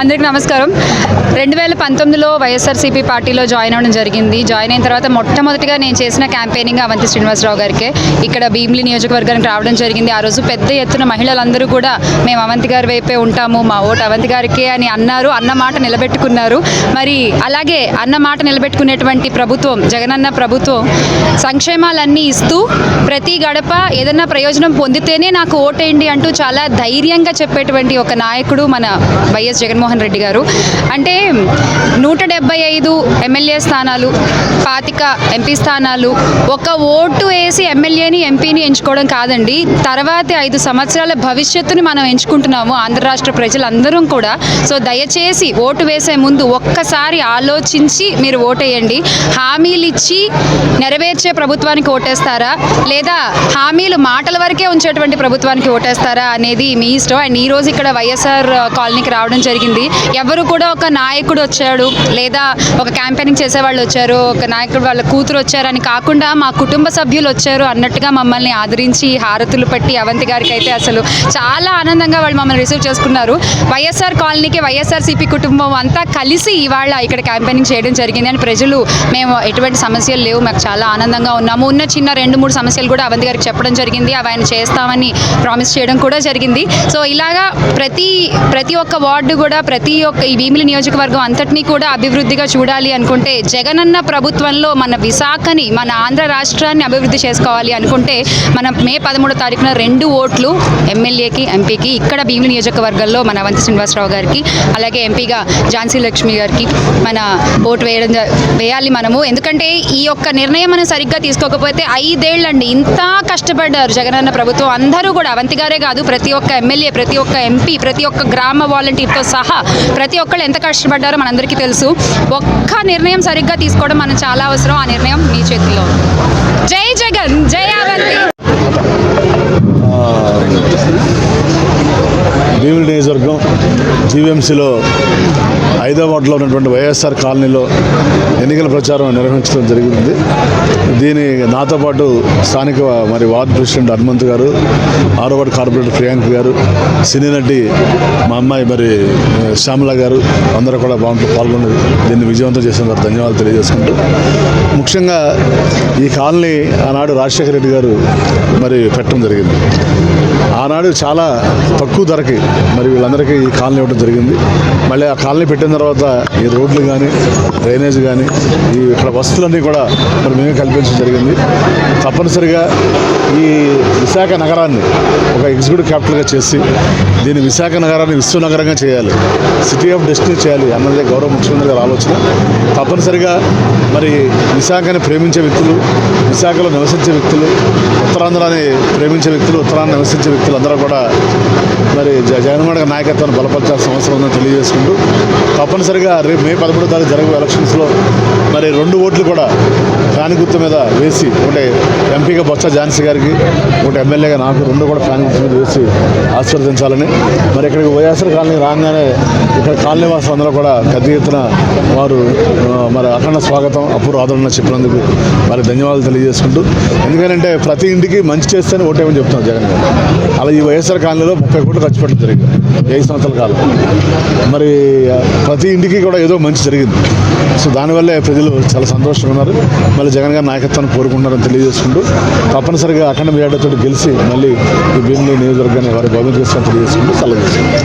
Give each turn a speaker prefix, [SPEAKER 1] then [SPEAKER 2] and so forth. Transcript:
[SPEAKER 1] అందరికీ నమస్కారం. రెండు వేల పంతొమ్మిదిలో వైఎస్ఆర్సీపీ పార్టీలో జాయిన్ అవ్వడం జరిగింది. జాయిన్ అయిన తర్వాత మొట్టమొదటిగా నేను చేసిన క్యాంపెయినింగ్ అవంతి శ్రీనివాసరావు గారికి. ఇక్కడ భీమిలి నియోజకవర్గానికి రావడం జరిగింది. ఆ రోజు పెద్ద ఎత్తున మహిళలందరూ కూడా మేము అవంతి గారి వైపే ఉంటాము మా ఓటు అవంతి గారికే అని అన్నారు అన్న మాట నిలబెట్టుకున్నారు. మరి అలాగే అన్న మాట నిలబెట్టుకునేటువంటి ప్రభుత్వం జగనన్న ప్రభుత్వం సంక్షేమాలన్నీ ఇస్తూ ప్రతి గడప ఏదన్నా ప్రయోజనం పొందితేనే నాకు ఓటేయండి అంటూ చాలా ధైర్యంగా చెప్పేటువంటి ఒక నాయకుడు మన వైఎస్ జగన్మోహన్ రెడ్డి గారు. అంటే నూట డెబ్బై ఐదు ఎమ్మెల్యే స్థానాలు పాతిక ఎంపీ స్థానాలు ఒక ఓటు వేసి ఎమ్మెల్యేని ఎంపీని ఎంచుకోవడం కాదండి. తర్వాతి ఐదు సంవత్సరాల భవిష్యత్తుని మనం ఎంచుకుంటున్నాము ఆంధ్ర రాష్ట్ర ప్రజలందరం కూడా. సో దయచేసి ఓటు వేసే ముందు ఒక్కసారి ఆలోచించి మీరు ఓటేయండి. హామీలు ఇచ్చి నెరవేర్చే ప్రభుత్వానికి ఓటేస్తారా? లేదా హామీలు మాటల వరకే ఉంచేటువంటి ప్రభుత్వానికి ఓటేస్తారా అనేది మీ ఇష్టం. అండ్ ఈ రోజు ఇక్కడ వైఎస్ఆర్ కాలనీకి రావడం జరిగింది. ఎవరు కూడా ఒక నాయకుడు వచ్చాడు లేదా ఒక క్యాంపెయినింగ్ చేసే వాళ్ళు వచ్చారు ఒక నాయకుడు వాళ్ళ కూతురు వచ్చారని కాకుండా మా కుటుంబ సభ్యులు వచ్చారు అన్నట్టుగా మమ్మల్ని ఆదరించి హారతులు పెట్టి అవంతి గారికి అయితే అసలు చాలా ఆనందంగా వాళ్ళు మమ్మల్ని రిసీవ్ చేసుకున్నారు. వైఎస్ఆర్ కాలనీకి వైఎస్ఆర్సీపీ కుటుంబం అంతా కలిసి ఇవాళ ఇక్కడ క్యాంపెయినింగ్ చేయడం జరిగింది అని ప్రజలు మేము ఎటువంటి సమస్యలు లేవు మాకు చాలా ఆనందంగా ఉన్నాము. ఉన్న చిన్న రెండు మూడు సమస్యలు కూడా అవంతి గారికి చెప్పడం జరిగింది. అవి ఆయన చేస్తామని ప్రామిస్ చేయడం కూడా జరిగింది. సో ఇలాగా ప్రతి ప్రతి ఒక్క వార్డు కూడా ప్రతి ఒక్క ఈ భీమిలి నియోజకవర్గం అంతటినీ కూడా అభివృద్ధిగా చూడాలి అనుకుంటే జగనన్న ప్రభుత్వంలో మన విశాఖని మన ఆంధ్ర రాష్ట్రాన్ని అభివృద్ధి చేసుకోవాలి అనుకుంటే మనం మే పదమూడో తారీఖున రెండు ఓట్లు ఎమ్మెల్యేకి ఎంపీకి ఇక్కడ భీమిలి నియోజకవర్గంలో మన వంతి శ్రీనివాసరావు గారికి అలాగే ఎంపీగా ఝాన్సీ లక్ష్మి గారికి మన ఓటు వేయడం వేయాలి మనము. ఎందుకంటే ఈ యొక్క నిర్ణయం మనం సరిగ్గా తీసుకోకపోతే ఐదేళ్ళండి ఇంత కష్టపడ్డారు జగనన్న ప్రభుత్వం. అందరూ కూడా అవంతి గారే కాదు ప్రతి ఒక్క ఎమ్మెల్యే ప్రతి ఒక్క ఎంపీ ప్రతి ఒక్క గ్రామ వాలంటీర్తో సహా ప్రతి ఒక్కళ్ళు ఎంత కష్టపడ్డారో మనందరికీ తెలుసు. ఒక్క నిర్ణయం సరిగ్గా తీసుకోవడం మనం చాలా అవసరం. ఆ నిర్ణయం మీ చేతిలో. జై జగన్! జై అవంతి
[SPEAKER 2] భీమిలి నియోజకవర్గం జీవీఎంసీలో హైదరాబాద్లో ఉన్నటువంటి వైఎస్ఆర్ కాలనీలో ఎన్నికల ప్రచారం నిర్వహించడం జరిగింది. దీని నాతో పాటు స్థానిక మరి వార్డు ప్రెసిడెంట్ హనుమంత్ గారు ఆరోవాడ్ కార్పొరేటర్ ప్రియాంక్ గారు సినీ నటి మా అమ్మాయి మరి శ్యామల గారు అందరూ కూడా బాగుంటూ పాల్గొని దీన్ని విజయవంతం చేసిన వారు ధన్యవాదాలు తెలియజేసుకుంటూ ముఖ్యంగా ఈ కాలనీ ఆనాడు రాజశేఖర రెడ్డి గారు మరి పెట్టడం జరిగింది. ఆనాడు చాలా తక్కువ ధరకి మరి వీళ్ళందరికీ ఈ కాలనీ ఇవ్వడం జరిగింది. మళ్ళీ ఆ కాలనీ పెట్టిన తర్వాత ఈ రోడ్లు కానీ డ్రైనేజ్ కానీ ఈ ఇక్కడ వస్తువులన్నీ కూడా మరి మేమే కల్పించడం జరిగింది. తప్పనిసరిగా ఈ విశాఖ నగరాన్ని ఒక ఎగ్జిక్యూటివ్ క్యాపిటల్గా చేసి దీన్ని విశాఖ నగరాన్ని విశ్వనగరంగా చేయాలి. సిటీ ఆఫ్ డెస్టినీ చేయాలి అన్నదే గౌరవ ముఖ్యమంత్రి గారి ఆలోచన. తప్పనిసరిగా మరి విశాఖని ప్రేమించే వ్యక్తులు విశాఖలో నివసించే వ్యక్తులు ఉత్తరాంధ్రాన్ని ప్రేమించే వ్యక్తులు ఉత్తరాన్ని నివసించే వ్యక్తులు అందరూ కూడా మరి జగన్మోహన్ గారి నాయకత్వాన్ని బలపరచాల్సిన అవసరం ఉందని తెలియజేసుకుంటూ తప్పనిసరిగా రేపు మే పదమూడో తారీఖు జరగే ఎలక్షన్స్లో మరి రెండు ఓట్లు కూడా ఫ్యాన్ గుర్తు మీద వేసి ఒకటి ఎంపీగా బొత్స ఝాన్సీ గారికి ఒకటి ఎమ్మెల్యేగా నాకు రెండు కూడా ఫ్యాన్ గుర్తు మీద వేసి ఆశీర్వదించాలని. మరి ఇక్కడికి వైఎస్ఆర్ కాలనీ రాగానే ఇక్కడ కాలనీ వాసులు అందరూ కూడా పెద్ద ఎత్తున వారు మరి అఖండ స్వాగతం అప్పుడు ఆదరణ చెప్పినందుకు మరి ధన్యవాదాలు తెలియజేసుకుంటూ. ఎందుకంటే ప్రతి ఇంటికి మంచి చేస్తేనే ఓటేమని చెప్తున్నారు జగన్ గారు. అలా ఈ వైఎస్ఆర్ కాలనీలో ముప్పై కోట్లు ఖర్చు పెట్టడం జరిగింది. ఐదు సంవత్సరాల కాలం. మరి ప్రతి ఇంటికి కూడా ఏదో మంచి జరిగింది. సో దానివల్లే ప్రజలు చాలా సంతోషంగా ఉన్నారు. మళ్ళీ జగన్ గారి నాయకత్వాన్ని కోరుకుంటున్నారని తెలియజేసుకుంటూ తప్పనిసరిగా అఖండ మేడతో గెలిచి మళ్ళీ ఈ భీమిలి నియోజకవర్గాన్ని వారి భవన్ చేస్తారని తెలియజేసుకుంటూ సెలవు